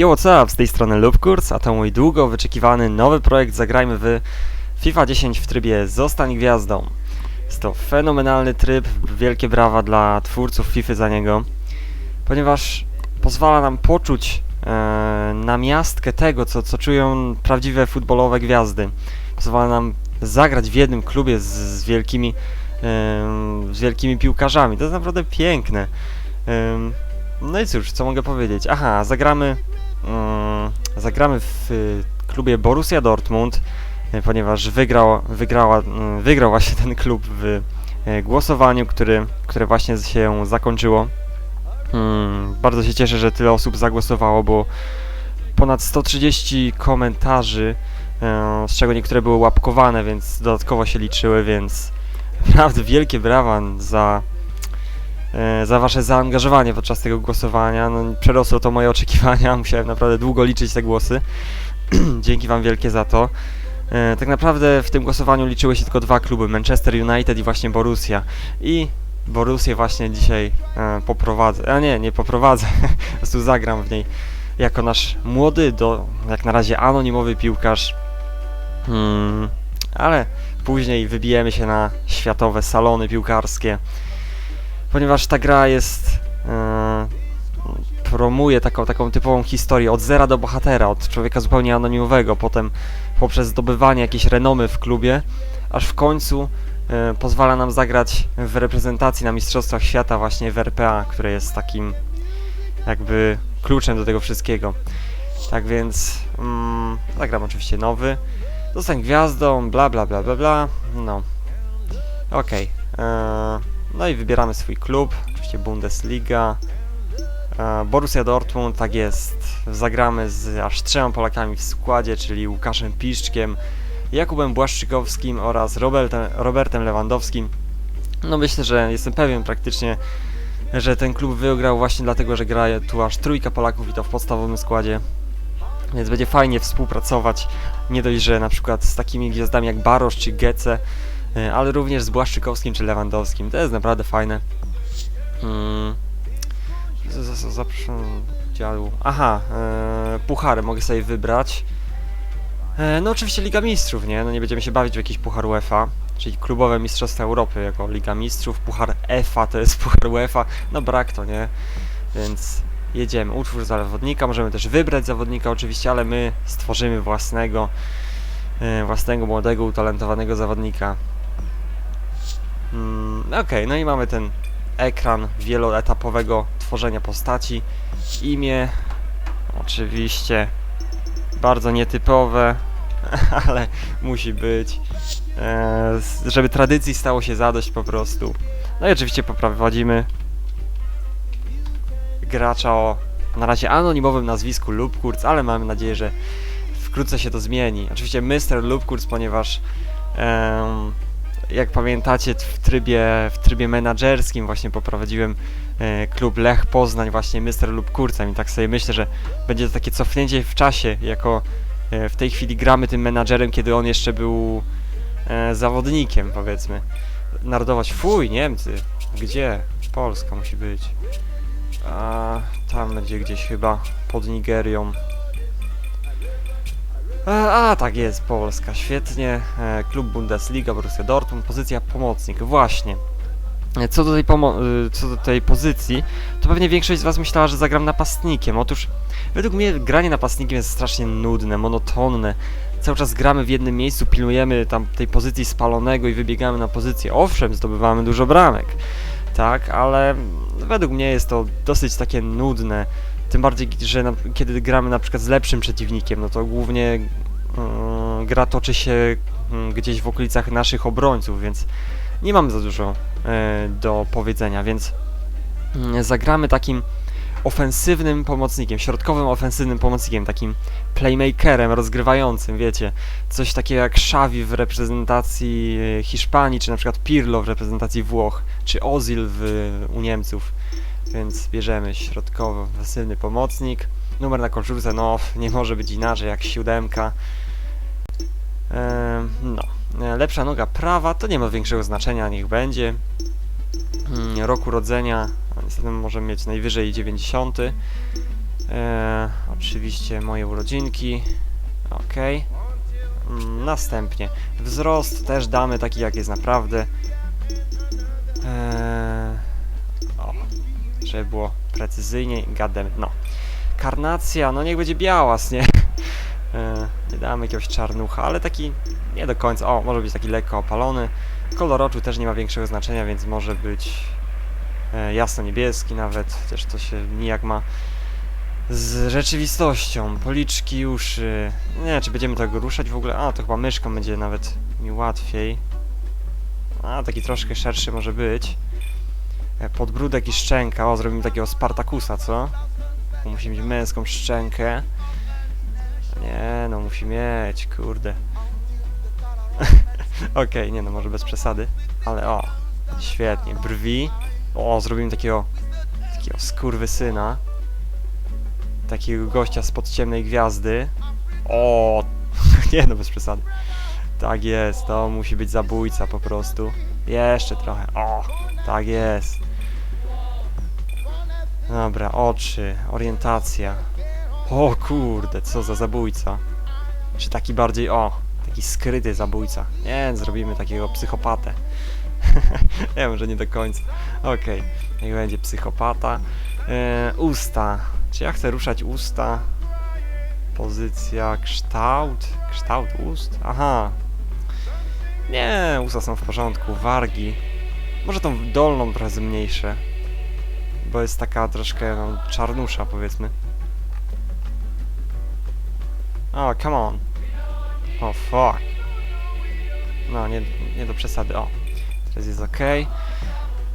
Yo, what's up? Z tej strony Lubkurs, a to mój długo wyczekiwany nowy projekt Zagrajmy w FIFA 10 w trybie Zostań Gwiazdą. Jest to fenomenalny tryb, wielkie brawa dla twórców FIFA za niego, ponieważ pozwala nam poczuć e, namiastkę tego, co, co czują prawdziwe futbolowe gwiazdy. Pozwala nam zagrać w jednym klubie z, z wielkimi em, z wielkimi piłkarzami. To jest naprawdę piękne. Em, no i cóż, co mogę powiedzieć? Aha, zagramy zagramy w y, klubie Borussia Dortmund, y, ponieważ wygrał, wygrała, wygrał właśnie ten klub w y, głosowaniu, który, które właśnie się zakończyło. Mm, bardzo się cieszę, że tyle osób zagłosowało, bo ponad 130 komentarzy, e, z czego niektóre były łapkowane, więc dodatkowo się liczyły, więc naprawdę wielkie brawa za, e, za wasze zaangażowanie podczas tego głosowania. No, przerosło to moje oczekiwania, musiałem naprawdę długo liczyć te głosy. Dzięki wam wielkie za to. E, tak naprawdę w tym głosowaniu liczyły się tylko dwa kluby, Manchester United i właśnie Borussia. I Borussię właśnie dzisiaj e, poprowadzę, a nie, nie poprowadzę, po prostu zagram w niej jako nasz młody, do, jak na razie anonimowy piłkarz. Hmm, ale później wybijemy się na światowe salony piłkarskie, ponieważ ta gra jest. E, promuje taką, taką typową historię od zera do bohatera, od człowieka zupełnie anonimowego, potem poprzez zdobywanie jakiejś renomy w klubie, aż w końcu e, pozwala nam zagrać w reprezentacji na Mistrzostwach Świata właśnie w RPA, które jest takim jakby kluczem do tego wszystkiego. Tak więc mm, zagram oczywiście nowy. Zostań gwiazdą, bla bla bla bla bla. No. Okej. e, No i wybieramy swój klub. Oczywiście Bundesliga. E, Borussia Dortmund, tak jest. Zagramy z aż trzema Polakami w składzie, czyli Łukaszem Piszczkiem, Jakubem Błaszczykowskim oraz Robertem, Robertem Lewandowskim. No myślę, że jestem pewien praktycznie, że ten klub wygrał właśnie dlatego, że gra tu aż trójka Polaków i to w podstawowym składzie. Więc będzie fajnie współpracować, nie dość, że na przykład z takimi gwiazdami jak Barosz czy Gece, ale również z Błaszczykowskim czy Lewandowskim. To jest naprawdę fajne. Mm. Z- Zapraszam działu. Aha, e, puchary mogę sobie wybrać. E, no oczywiście Liga Mistrzów, nie? No nie będziemy się bawić w jakiś puchar UEFA, czyli klubowe Mistrzostwa Europy jako Liga Mistrzów, puchar EFA to jest puchar UEFA, no brak to, nie? Więc jedziemy, utwórz zawodnika, możemy też wybrać zawodnika oczywiście, ale my stworzymy własnego, e, własnego młodego, utalentowanego zawodnika. Mm, Okej, no i mamy ten ekran wieloetapowego tworzenia postaci. Imię, oczywiście, bardzo nietypowe, ale musi być, e, żeby tradycji stało się zadość po prostu. No i oczywiście poprowadzimy gracza o na razie anonimowym nazwisku Lubkurz, ale mamy nadzieję, że wkrótce się to zmieni. Oczywiście Mr. Lubkurz, ponieważ em, jak pamiętacie w trybie, w trybie menadżerskim właśnie poprowadziłem e, klub Lech Poznań właśnie Mr. Lubkurcem i tak sobie myślę, że będzie to takie cofnięcie w czasie, jako e, w tej chwili gramy tym menadżerem, kiedy on jeszcze był e, zawodnikiem powiedzmy. Narodowość, fuj, Niemcy, gdzie? Polska musi być. A tam będzie gdzieś chyba pod Nigerią. E, A, tak jest, Polska, świetnie. E, Klub Bundesliga, Borussia Dortmund, pozycja pomocnik, właśnie. E, Co do, tej co do tej pozycji, to pewnie większość z Was myślała, że zagram napastnikiem. Otóż, według mnie granie napastnikiem jest strasznie nudne, monotonne. Cały czas gramy w jednym miejscu, pilnujemy tam tej pozycji spalonego i wybiegamy na pozycję. Owszem, zdobywamy dużo bramek, tak, ale według mnie jest to dosyć takie nudne. Tym bardziej, że na, kiedy gramy na przykład z lepszym przeciwnikiem, no to głównie mm, gra toczy się mm, gdzieś w okolicach naszych obrońców, więc nie mamy za dużo e, do powiedzenia, więc mm, zagramy takim ofensywnym pomocnikiem, środkowym ofensywnym pomocnikiem, takim playmakerem rozgrywającym, wiecie, coś takiego jak Xavi w reprezentacji e, Hiszpanii, czy na przykład Pirlo w reprezentacji Włoch, czy Ozil w, u Niemców. Więc bierzemy środkowy, ofensywny pomocnik. Numer na koszulce, no nie może być inaczej jak siódemka. Em, no, lepsza noga prawa, to nie ma większego znaczenia, niech będzie. Mm, Roku urodzenia, niestety możemy mieć najwyżej 90. E, oczywiście moje urodzinki. Ok. Mm, następnie wzrost też damy taki jak jest naprawdę. Żeby było precyzyjniej. Gadem, no. Karnacja, no niech będzie białas, nie? E, nie damy jakiegoś czarnucha, ale taki nie do końca. O, może być taki lekko opalony. Kolor oczu też nie ma większego znaczenia, więc może być e, jasno-niebieski nawet, chociaż to się nijak ma z rzeczywistością. Policzki, uszy. Nie wiem, czy będziemy tego ruszać w ogóle. A, to chyba myszką będzie nawet mi łatwiej. A, taki troszkę szerszy może być. E, Podbródek i szczęka. O, zrobimy takiego Spartakusa, co? Musi mieć męską szczękę. Nie, no musi mieć, kurde. Okej, nie no, może bez przesady. Ale o, świetnie. Brwi. O, zrobimy takiego, takiego skurwysyna. Takiego gościa spod ciemnej gwiazdy. O, nie no, bez przesady. Tak jest, to musi być zabójca po prostu. Jeszcze trochę. O, tak jest. Dobra, oczy, orientacja. O kurde, co za zabójca. Czy taki bardziej, o, taki skryty zabójca. Nie, zrobimy takiego psychopatę. nie, może nie do końca. Okej, niech będzie psychopata. E, usta. Czy ja chcę ruszać usta? Pozycja, kształt. Kształt ust? Aha. Nie, usta są w porządku. Wargi. Może tą dolną trochę zmniejszę. Bo jest taka troszkę no, czarnusza, powiedzmy. O, come on. O, fuck. No, nie, nie do przesady. O, teraz jest ok.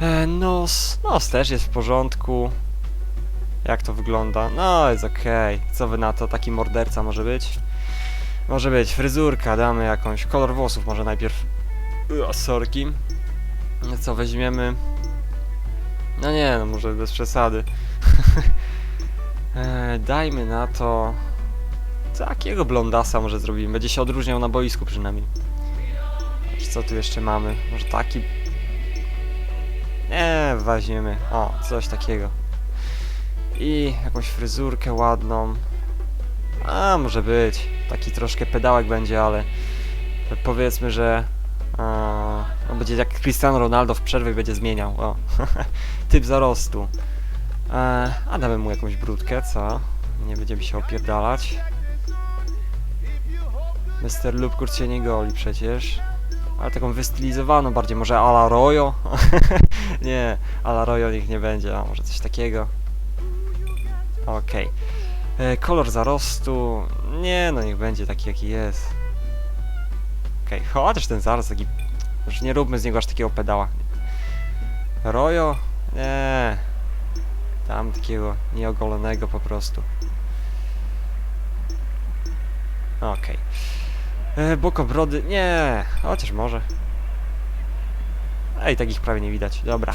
E, nos, nos też jest w porządku. Jak to wygląda? No, jest ok. Co wy na to? Taki morderca może być? Może być. Fryzurka, damy jakąś. Kolor włosów może najpierw. Ua, sorki. Co weźmiemy? No nie, no może bez przesady. e, dajmy na to... Takiego blondasa może zrobimy. Będzie się odróżniał na boisku przynajmniej. Co tu jeszcze mamy? Może taki... Nie, weźmiemy. O, coś takiego. I jakąś fryzurkę ładną. A, może być. Taki troszkę pedałek będzie, ale powiedzmy, że no będzie jak Cristiano Ronaldo w przerwie będzie zmieniał. O, typ zarostu. E, a damy mu jakąś brudkę, co? Nie będziemy się opierdalać. Mr. Lubkurt się nie goli przecież. Ale taką wystylizowaną bardziej, może Ala Royo? nie, Ala Royo niech nie będzie, a może coś takiego. Okej. E, Kolor zarostu... Nie, no niech będzie taki jaki jest. Okej, chociaż ten zarost taki... Już nie róbmy z niego aż takiego pedała. Royo? Nie. Tam takiego nieogolonego po prostu. Okej. E, Bokobrody, nie, chociaż może. Ej, takich prawie nie widać, dobra.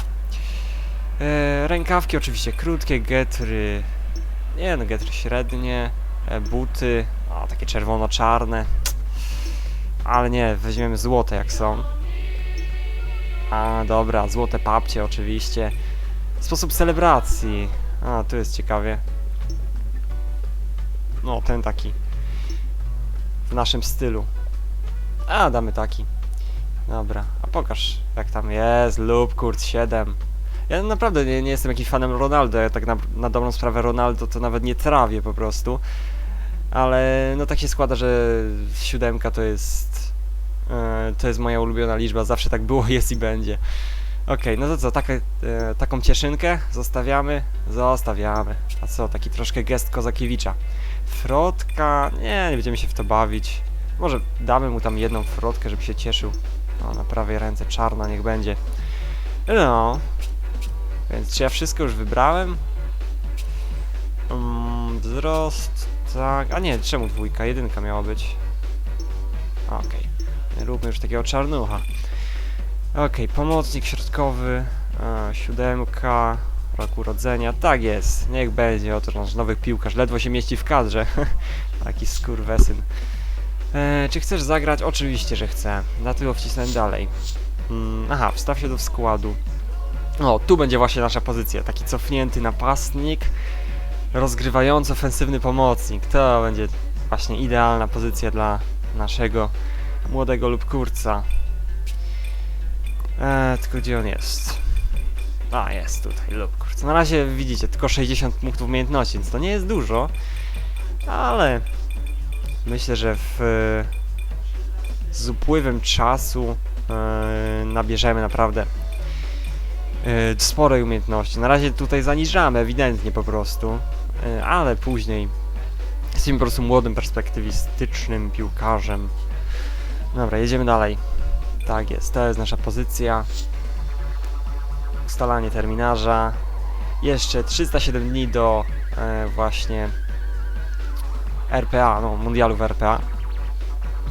E, rękawki oczywiście krótkie, getry, nie no, getry średnie, e, buty, o, takie czerwono-czarne. Ale nie, weźmiemy złote jak są. A, dobra, złote papcie oczywiście. Sposób celebracji. A, tu jest ciekawie. No, ten taki w naszym stylu. A, damy taki. Dobra, a pokaż jak tam jest, lub kurt 7. Ja naprawdę nie, nie jestem jakimś fanem Ronaldo, ja tak na, na dobrą sprawę Ronaldo to nawet nie trawię po prostu. Ale no tak się składa, że siódemka to jest e, to jest moja ulubiona liczba, zawsze tak było, jest i będzie. Okej, no to co, taka, e, taką cieszynkę zostawiamy? Zostawiamy. A co, taki troszkę gest Kozakiewicza. Frotka, nie, nie będziemy się w to bawić. Może damy mu tam jedną frotkę, żeby się cieszył. O, na prawej ręce czarna niech będzie. No. Więc czy ja wszystko już wybrałem? Mm, wzrost, tak. A nie, czemu dwójka? Jedynka miała być. Okej. Nie róbmy już takiego czarnucha. Okej, pomocnik środkowy, siódemka, rok urodzenia, tak jest, niech będzie, oto nasz nowy piłkarz, ledwo się mieści w kadrze, taki skurwesyn. E, czy chcesz zagrać? Oczywiście, że chcę, dlatego wcisnąłem dalej. Mm, aha, wstaw się do składu. O, tu będzie właśnie nasza pozycja, taki cofnięty napastnik. Rozgrywający ofensywny pomocnik. To będzie właśnie idealna pozycja dla naszego młodego lub kurca. Eee, tylko gdzie on jest? A, jest tutaj lub kurca. Na razie widzicie, tylko 60 punktów umiejętności, więc to nie jest dużo, ale myślę, że w, z upływem czasu e, nabierzemy naprawdę e, sporej umiejętności. Na razie tutaj zaniżamy ewidentnie po prostu, ale później jesteśmy po prostu młodym, perspektywistycznym piłkarzem. Dobra, jedziemy dalej. Tak jest, to jest nasza pozycja. Ustalanie terminarza. Jeszcze 307 dni do e, właśnie RPA, no, mundialu w RPA.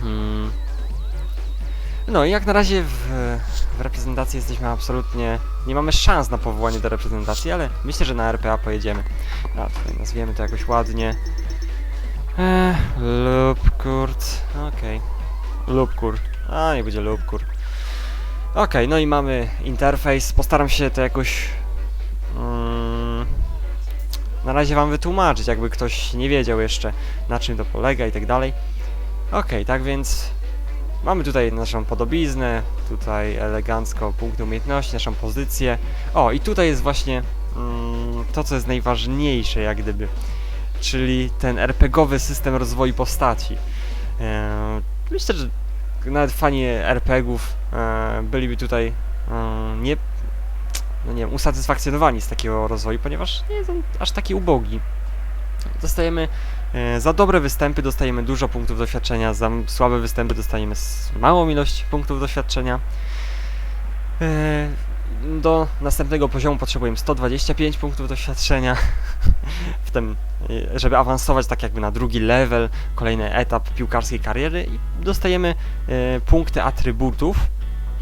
Mm. No i jak na razie w, w reprezentacji jesteśmy absolutnie... Nie mamy szans na powołanie do reprezentacji, ale myślę, że na RPA pojedziemy. A, tutaj nazwiemy to jakoś ładnie. Eee, Lubkurt, okej. Lubkur, a nie będzie Lubkur. Okej, no i mamy interfejs. Postaram się to jakoś... Mm, na razie wam wytłumaczyć, jakby ktoś nie wiedział jeszcze na czym to polega i tak dalej. Okej, tak więc mamy tutaj naszą podobiznę, tutaj elegancko punkty umiejętności, naszą pozycję. O, i tutaj jest właśnie mm, to, co jest najważniejsze, jak gdyby, czyli ten RPGowy system rozwoju postaci. Eee, myślę, że nawet fani RPGów e, byliby tutaj e, nie, no nie wiem, usatysfakcjonowani z takiego rozwoju, ponieważ nie on aż taki ubogi. Dostajemy e, za dobre występy dostajemy dużo punktów doświadczenia, za słabe występy dostajemy małą ilość punktów doświadczenia. E, do następnego poziomu potrzebujemy 125 punktów doświadczenia, w tym, e, żeby awansować tak jakby na drugi level, kolejny etap piłkarskiej kariery i dostajemy e, punkty atrybutów,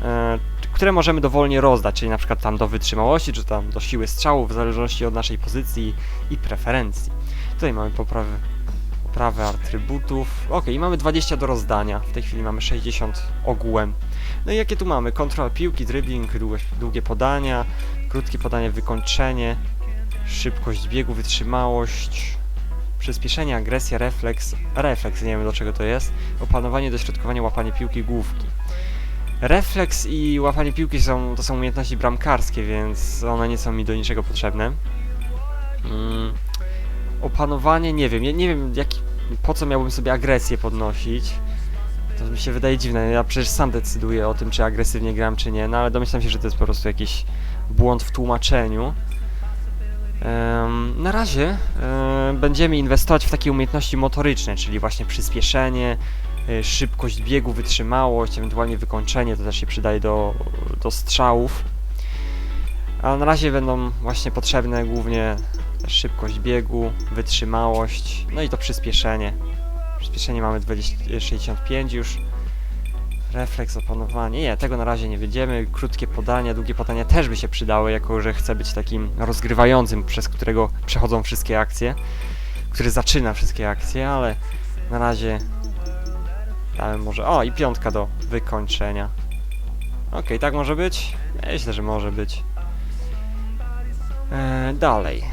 e, które możemy dowolnie rozdać, czyli na przykład tam do wytrzymałości, czy tam do siły strzału, w zależności od naszej pozycji i preferencji. Tutaj mamy poprawę, poprawę atrybutów. Ok, i mamy 20 do rozdania. W tej chwili mamy 60 ogółem. No i jakie tu mamy? Kontrola piłki, dribbling, długie, długie podania, krótkie podanie, wykończenie, szybkość biegu, wytrzymałość, przyspieszenie, agresja, refleks, refleks, nie wiem do czego to jest, opanowanie, dośrodkowanie, łapanie piłki, główki. Refleks i łapanie piłki są, to są umiejętności bramkarskie, więc one nie są mi do niczego potrzebne. Mm. Opanowanie, nie wiem, ja nie wiem jaki, po co miałbym sobie agresję podnosić. To mi się wydaje dziwne, ja przecież sam decyduję o tym, czy agresywnie gram, czy nie, no ale domyślam się, że to jest po prostu jakiś błąd w tłumaczeniu. Na razie em, będziemy inwestować w takie umiejętności motoryczne, czyli właśnie przyspieszenie, y, szybkość biegu, wytrzymałość, ewentualnie wykończenie, to też się przydaje do, do strzałów. A na razie będą właśnie potrzebne głównie szybkość biegu, wytrzymałość, no i to przyspieszenie. Przyspieszenie mamy 20, 65 już. Refleks, opanowanie. Nie, tego na razie nie będziemy. Krótkie podania, długie podania też by się przydały, jako że chcę być takim rozgrywającym, przez którego przechodzą wszystkie akcje, który zaczyna wszystkie akcje, ale na razie damy może. O, i piątka do wykończenia. Okej, tak może być? Myślę, że może być. Eee, dalej.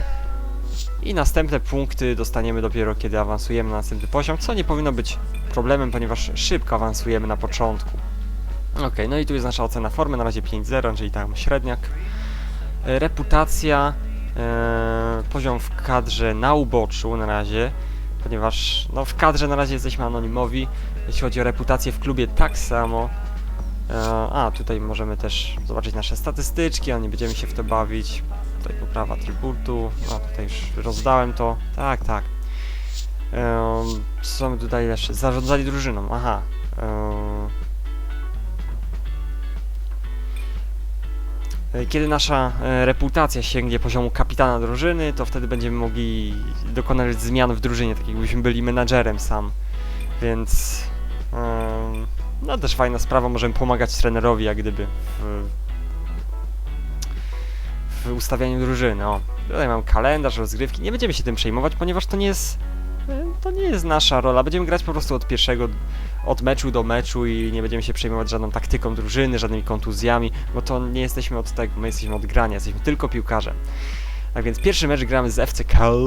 I następne punkty dostaniemy dopiero kiedy awansujemy na następny poziom, co nie powinno być problemem, ponieważ szybko awansujemy na początku. Ok, no i tu jest nasza ocena formy, na razie 5.0, czyli tam średniak. E, reputacja, e, poziom w kadrze na uboczu na razie, ponieważ no, w kadrze na razie jesteśmy anonimowi. Jeśli chodzi o reputację w klubie, tak samo. E, a, tutaj możemy też zobaczyć nasze statystyczki, a nie będziemy się w to bawić. Tutaj poprawa atrybutu, no tutaj już rozdałem to. Tak, tak. Co my tutaj jeszcze? Zarządzali drużyną, aha. E, Kiedy nasza e, reputacja sięgnie poziomu kapitana drużyny, to wtedy będziemy mogli dokonać zmian w drużynie, tak jakbyśmy byli menadżerem sam. Więc no też fajna sprawa, możemy pomagać trenerowi jak gdyby w, ustawianiu drużyny. O, tutaj mam kalendarz, rozgrywki. Nie będziemy się tym przejmować, ponieważ to nie jest e, to nie jest nasza rola. Będziemy grać po prostu od pierwszego, od meczu do meczu i nie będziemy się przejmować żadną taktyką drużyny, żadnymi kontuzjami, bo to nie jesteśmy od tego, my jesteśmy od grania, jesteśmy tylko piłkarzem. Tak więc pierwszy mecz gramy z FC Köln.